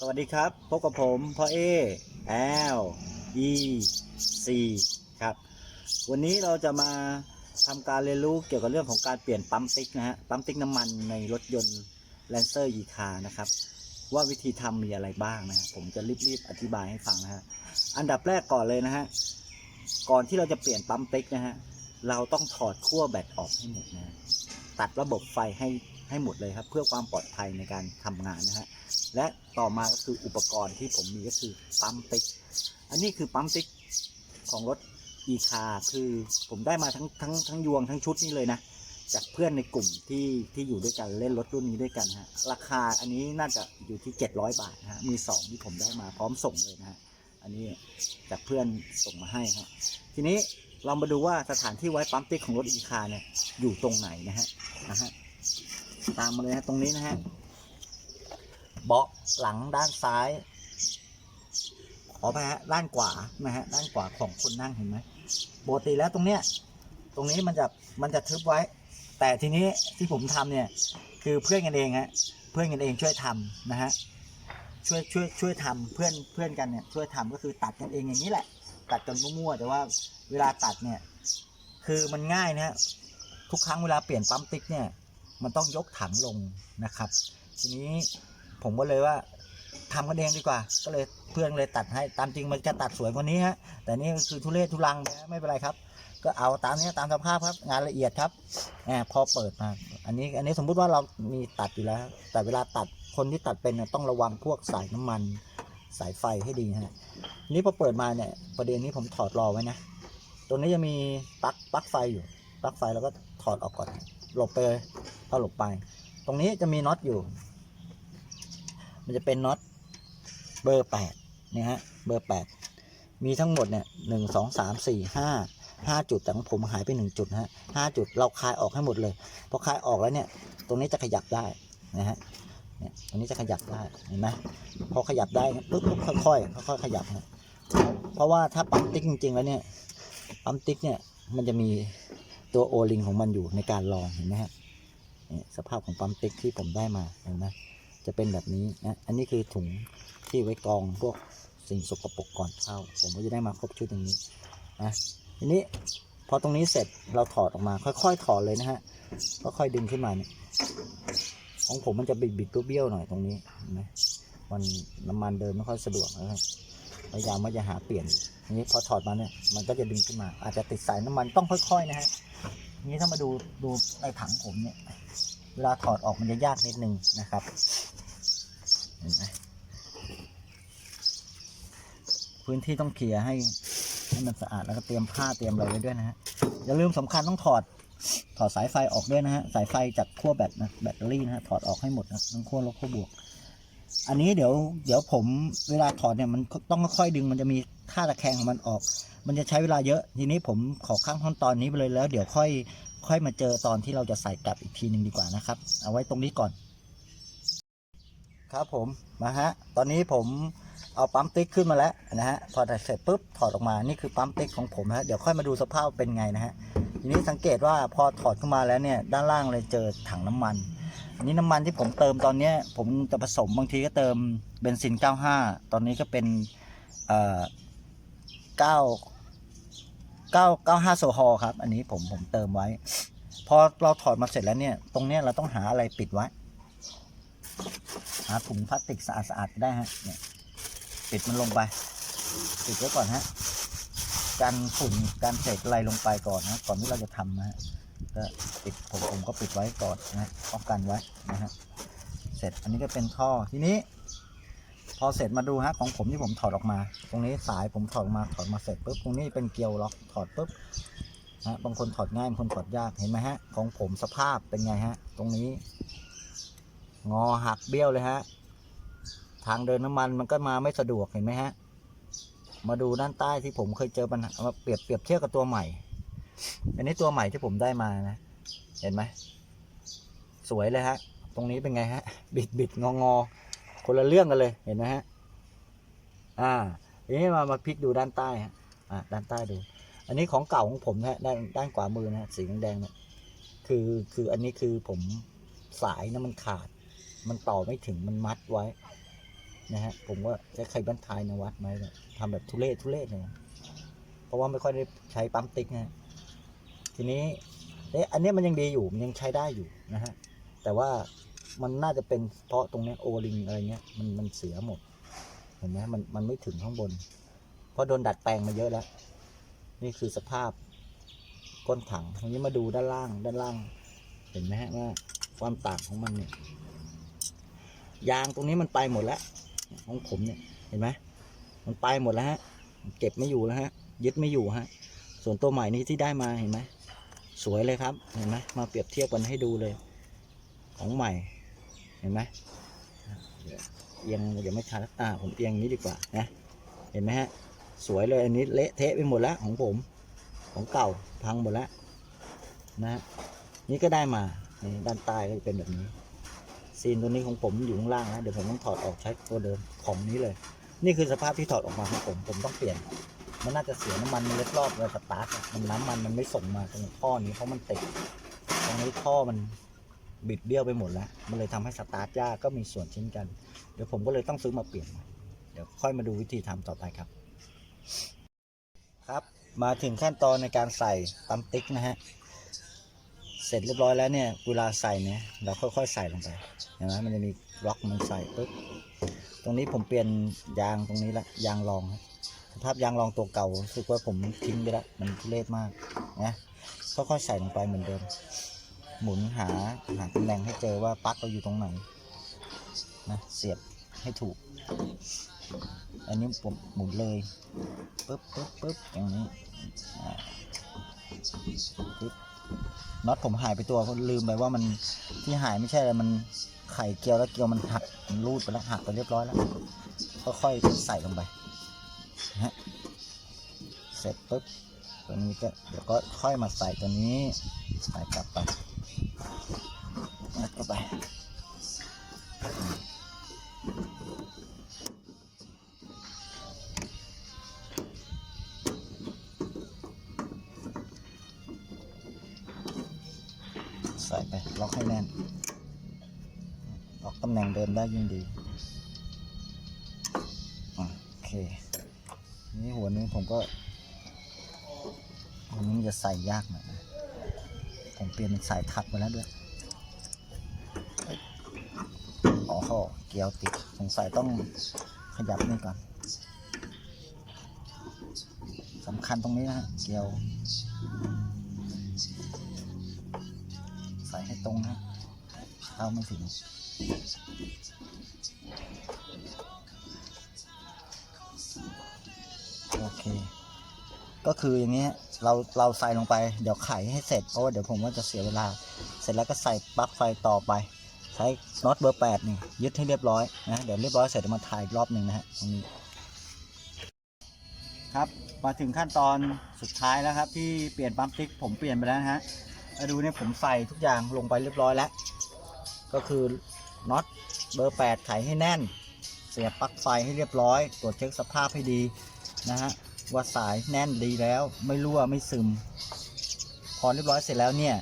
สวัสดีครับ พบกับผมพ่อเอ L E C ครับ วันนี้เราจะมาทำการเรียนรู้เกี่ยวกับเรื่องของการเปลี่ยนปั๊มติ๊กนะฮะ ปั๊มติ๊กน้ำมันในรถยนต์ Lancer e c a r นะครับ ว่าวิธีทำมีอะไรบ้างนะผมจะรีบๆอธิบายให้ฟังนะฮะ อันดับแรกก่อนเลยนะฮะ ก่อนที่เราจะเปลี่ยนปั๊มติ๊กนะฮะ เราต้องถอดขั้วแบตออกให้หมดนะฮะตัดระบบไฟให้ให้หมดเลยครับ เพื่อความปลอดภัยในการทำงานนะฮะ และต่อมาก็คืออุปกรณ์ที่ผมมีก็คือปั๊มติ๊ก อันนี้คือปั๊มติ๊กของรถอีคาคือผมได้มาทั้งทั้งทั้งยวงทั้งชุดนี้เลยนะ จากเพื่อนในกลุ่มที่ที่อยู่ด้วยกันเล่นรถรุ่นนี้ด้วยกันฮะ ราคาอันนี้น่าจะอยู่ที่ 700 บาทนะฮะมือสองที่ผมได้มาพร้อมส่งเลยนะฮะ อันนี้จากเพื่อนส่งมาให้ฮะ ทีนี้เรามาดูว่าสถานที่ไว้ปั๊มติ๊กของรถอีคาเนี่ยอยู่ตรงไหนนะฮะนะฮะตามมาเลยฮะตรงนี้นะฮะ เบาะหลังด้านซ้าย ขอไปฮะด้านขวานะฮะด้านขวาของคนนั่งเห็นไหมปกติแล้วตรงเนี้ยตรงนี้มันจะมันจะทึบไว้ แต่ทีนี้ที่ผมทำเนี่ยคือเพื่อนกันเองฮะเพื่อนกันเองช่วยทำนะฮะช่วยช่วยช่วยทำเพื่อนเพื่อนกันเนี่ยช่วยทำก็คือตัดกันเองอย่างนี้แหละ ตัดกันมั่วๆแต่ว่าเวลาตัดเนี่ยคือมันง่ายนะฮะทุกครั้งเวลาเปลี่ยนปั๊มติ๊กเนี่ยมันต้องยกถังลงนะครับ ทีนี้ ผมก็เลยว่าทำกันเองดีกว่า ก็เลยเพื่อนเลยตัดให้ตามจริงมันจะตัดสวยกว่านี้ฮะแต่นี่คือทุเรศทุลังนะไม่เป็นไรครับ ก็เอาตามนี้ตามสภาพครับงานละเอียดครับแหมพอเปิดมา อันนี้อันนี้สมมุติว่าเรามีตัดอยู่แล้ว แต่เวลาตัดคนที่ตัดเป็นต้องระวังพวกสายน้ำมันสายไฟให้ดีฮะนี่พอเปิดมาเนี่ยประเด็นนี้ผมถอดรอไว้นะตรงนี้จะมีปลั๊กปลั๊กไฟอยู่ปลั๊กไฟแล้วก็ถอดออกก่อน หลบไปเลยเอาหลบไป ตรงนี้จะมีน็อตอยู่ มันจะเป็นน็อตเบอร์แปดเนี่ยฮะเบอร์แปดมีทั้งหมดเนี่ยหนึ่งสองสามสี่ห้าห้าจุดแต่ของผมหายไปหนึ่งจุดนะฮะห้าจุดเราคลายออกให้หมดเลยพอคลายออกแล้วเนี่ย ตรงนี้จะขยับได้นะฮะเนี่ยตรงนี้จะขยับได้เห็นไหมพอขยับได้ปุ๊บปุ๊บค่อยๆค่อยๆขยับนะเพราะว่าถ้าปั๊มติ๊กจริง ๆ แล้วเนี่ยปั๊มติ๊กเนี่ยมันจะมีตัวโอลิงของมันอยู่ในการรองเห็นไหมฮะนี่สภาพของปั๊มติ๊กที่ผมได้มาเห็นไหม จะเป็นแบบนี้นะอันนี้คือถุงที่ไว้กองพวกสิ่งสกปรกก่อนเข้า ผมก็จะได้มาครบชุดอย่างนี้นะทีนี้พอตรงนี้เสร็จเราถอดออกมา ค่อยๆถอดเลยนะฮะก็ค่อยดึงขึ้นมาเนี่ยของผมมันจะบิดบิดๆเบี้ยวหน่อยตรงนี้นไหมมันน้ำมันเดินไม่ค่อยสะดวกนะครับพยายามว่าจะหาเปลี่ยนนี้พอถอดมาเนี่ยมันก็จะดึงขึ้นมา อาจจะติดสายน้ำมันต้องค่อยๆนะฮะนี้ถ้ามาดูดูในถังผมเนี่ย เวลาถอดออกมันจะยากนิดนึงนะครับเห็นไหม พื้นที่ต้องเคลียร์ให้ให้มันสะอาดแล้วก็เตรียมผ้าเตรียมอะไรไว้ด้วยนะฮะอย่าลืมสำคัญต้องถอดถอดสายไฟออกด้วยนะฮะสายไฟจากขั้วแบตนะแบตเตอรี่นะฮะถอดออกให้หมดนะทั้งขั้วลบขั้วบวก อันนี้เดี๋ยวเดี๋ยวผมเวลาถอดเนี่ยมันต้องค่อยๆดึงมันจะมีท่าตะแคงของมันออก มันจะใช้เวลาเยอะทีนี้ผมขอข้างขั้นตอนนี้ไปเลยแล้ว เดี๋ยวค่อยค่อยมาเจอตอนที่เราจะใส่กลับอีกทีหนึ่งดีกว่านะครับ เอาไว้ตรงนี้ก่อน ครับผมมาฮะตอนนี้ผม เอาปั๊มติ๊กขึ้นมาแล้วนะฮะพอเสร็จปุ๊บถอดออกมานี่คือปั๊มติ๊กของผมนะฮะเดี๋ยวค่อยมาดูสภาพเป็นไงนะฮะทีนี้สังเกตว่าพอถอดขึ้นมาแล้วเนี่ยด้านล่างเลยเจอถังน้ำมันอันนี้น้ำมันที่ผมเติมตอนนี้ผมจะผสมบางทีก็เติมเบนซิน 95 ตอนนี้ก็เป็นเอ่อ9 9 95โซฮอลครับ อันนี้ผมผมเติมไว้ พอเราถอดมาเสร็จแล้วเนี่ย ตรงเนี้ยเราต้องหาอะไรปิดไว้ หาถุงพลาสติกสะอาดๆได้ฮะเนี่ย ปิดมันลงไป ปิดไว้ก่อนฮะกันฝุ่นกันเศษอะไรลงไปก่อนนะก่อนที่เราจะทำนะฮะก็ปิดผมผมก็ปิดไว้ก่อนนะป้องกันไว้นะฮะเสร็จอันนี้ก็เป็นท่อทีนี้ พอเสร็จมาดูฮะของผมที่ผมถอดออกมา ตรงนี้สายผมถอดออกมาถอดมาเสร็จปุ๊บตรงนี้เป็นเกลียวล็อกถอดปุ๊บนะบางคนถอดง่ายบางคนถอดยากเห็นไหมฮะของผมสภาพเป็นไงฮะ ตรงนี้ งอหักเบี้ยวเลยฮะ ทางเดินน้ำมันมันก็มาไม่สะดวกเห็นไหมฮะ มาดูด้านใต้ที่ผมเคยเจอปัญหามาเปรียบเปรียบเทียบกับตัวใหม่ อันนี้ตัวใหม่ที่ผมได้มานะ เห็นไหม สวยเลยฮะ ตรงนี้เป็นไงฮะ บิดบิดงองอคนละเรื่องกันเลยเห็นไหมฮะ อ่าทีนี้มามาพลิกดูด้านใต้ฮะ อ่าด้านใต้ดู อันนี้ของเก่าของผมนะฮะด้านด้านขวามือนะสีแดงเนี่ยคือคืออันนี้คือผมสายนะมันขาด มันต่อไม่ถึงมันมัดไว้ นะฮะผมก็ใช้ไข่บ้านทายนวัดไหมเนี่ยทำแบบทุเรศทุเรศเลยนะเพราะว่าไม่ค่อยได้ใช้ปั๊มติ๊กนะทีนี้เอ๊ะอันนี้มันยังดีอยู่มันยังใช้ได้อยู่นะฮะแต่ว่ามันน่าจะเป็นเพราะตรงนี้โอลิงอะไรเงี้ยมันมันเสียหมดเห็นไหมมันมันไม่ถึงข้างบน เพราะโดนดัดแปลงมาเยอะแล้ว นี่คือสภาพก้นถังทีนี้มาดูด้านล่างด้านล่าง เห็นไหมฮะว่าความต่างของมันเนี่ยยางตรงนี้มันไปหมดแล้ว ของผมเนี่ยเห็นไหมมันไปหมดแล้วฮะเก็บไม่อยู่แล้วฮะยึดไม่อยู่ฮะส่วนตัวใหม่นี้ที่ได้มาเห็นไหมสวยเลยครับเห็นไหมมาเปรียบเทียบกันให้ดูเลย ของใหม่เห็นไหมเอียงเดี๋ยวไม่ชัดอ่าผมเอียงนี้ดีกว่านะเห็นไหมฮะสวยเลยอันนี้เละเทะไปหมดแล้วของผมของเก่าพังหมดแล้วนะฮะนี่ก็ได้มาด้านใต้ก็จะเป็นแบบนี้ ซีนตัวนี้ของผมอยู่ข้างล่างนะเดี๋ยวผมต้องถอดออกใช้ตัวเดิมของนี้เลย นี่คือสภาพที่ถอดออกมาของผมผมต้องเปลี่ยน มันน่าจะเสียน้ำมันเล็ดรอบเวลาสตาร์ทมันน้ำมันมันไม่ส่งมาตรงท่อนี้เพราะมันติดตรงนี้ท่อมันบิดเบี้ยวไปหมดแล้วมันเลยทำให้สตาร์ทยากก็มีส่วนเช่นกัน เดี๋ยวผมก็เลยต้องซื้อมาเปลี่ยนเดี๋ยวค่อยมาดูวิธีทำต่อไปครับ ครับ มาถึงขั้นตอนในการใส่ปั๊มติ๊กนะฮะ เสร็จเรียบร้อยแล้วเนี่ยเวลาใส่เนี่ยเราค่อยๆใส่ลงไปเห็นไหมมันจะมีล็อกมันใส่ปุ๊บตรงนี้ผมเปลี่ยนยางตรงนี้ละยางรองสภาพยางรองตัวเก่ารู้สึกว่าผมทิ้งไปล้วมันทุเรศมากนะค่อยๆใส่ลงไปเหมือนเดิม หมุนหาหาตำแหน่งให้เจอว่าปลั๊กเราอยู่ตรงไหนนะเสียบให้ถูก อันนี้ผมหมุนเลยปึ๊บปึ๊บปึ๊บอย่างนี้ปึ๊บ น็อตผมหายไปตัวลืมไปว่ามันที่หายไม่ใช่อะไรมันไข่เกลียวแล้วเกลียวมันหักมันรูดไปแล้วหักไปเรียบร้อยแล้วค่อยๆใส่ลงไปนะฮะเสร็จปุ๊บตัวนี้ก็เดี๋ยวก็ค่อยมาใส่ตัวนี้ใส่กลับไป เดิมได้ยิ่งดีโอเค นี่หัวนี้ผมก็หัวนี้มันจะใส่ยากหน่อยนะผมเปลี่ยนเป็นสายทักมาแล้วด้วยอ้ยอ๋อเกียวติดสงสัยต้องขยับนี่ก่อนสำคัญตรงนี้นะเกียว ใส่ให้ตรงนะเข้าไม่ถึง โอเค ก็คืออย่างเงี้เราเราใส่ลงไปเดี๋ยวไขให้เสร็จเพราะว่าเดี๋ยวผมว่าจะเสียเวลา เสร็จแล้วก็ใส่ปลั๊กไฟต่อไป ใช้น็อตเบอร์แปดนี่ยึดให้เรียบร้อยนะเดี๋ยวเรียบร้อยเสร็จมาถ่ายอีกรอบหนึ่งนะฮะตรงนี้ครับมาถึงขั้นตอนสุดท้ายแล้วครับ ที่เปลี่ยนปั๊มติ๊กผมเปลี่ยนไปแล้วฮะมาดูเนี่ยผมใส่ทุกอย่างลงไปเรียบร้อยแล้ว ก็คือ น็อตเบอร์ 8 ไขให้แน่น เสียบปลั๊กไฟให้เรียบร้อย ตรวจเช็คสภาพให้ดีนะฮะว่าสายแน่นดีแล้ว ไม่รั่วไม่ซึม พอเรียบร้อยเสร็จแล้วเนี่ย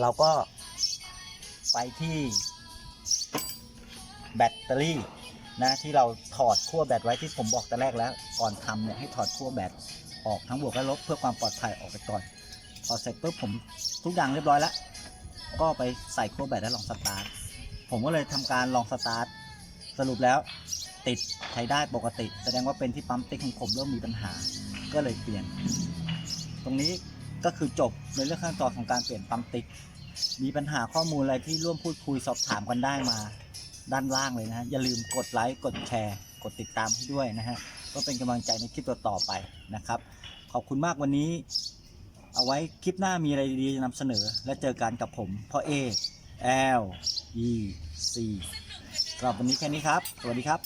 เราก็ไปที่แบตเตอรี่นะที่เราถอดขั้วแบตไว้ที่ผมบอกแต่แรกแล้ว ก่อนทำเนี่ยให้ถอดขั้วแบตออกทั้งบวกและลบเพื่อความปลอดภัยออกไปก่อน พอเสร็จปุ๊บผมทุกอย่างเรียบร้อยแล้ว ก็ไปใส่ขั้วแบตแล้วลองสตาร์ทผมก็เลยทำการลองสตาร์ทสรุปแล้วติดใช้ได้ปกติ แสดงว่าเป็นที่ปั๊มติ๊กของผมเริ่มมีปัญหา ก็เลยเปลี่ยน ตรงนี้ก็คือจบในเรื่องขั้นตอนของการเปลี่ยนปั๊มติ๊ก มีปัญหาข้อมูลอะไรที่ร่วมพูดคุยสอบถามกันได้มา ด้านล่างเลยนะฮะอย่าลืมกดไลค์กดแชร์ กดติดตามให้ด้วยนะฮะก็เป็นกำลังใจในคลิปต่อๆไปนะครับ ขอบคุณมากวันนี้ เอาไว้คลิปหน้ามีอะไรดีๆจะนำเสนอ และเจอกันกับผมพ่อเอ L E C สำหรับวันนี้แค่นี้ครับ สวัสดีครับ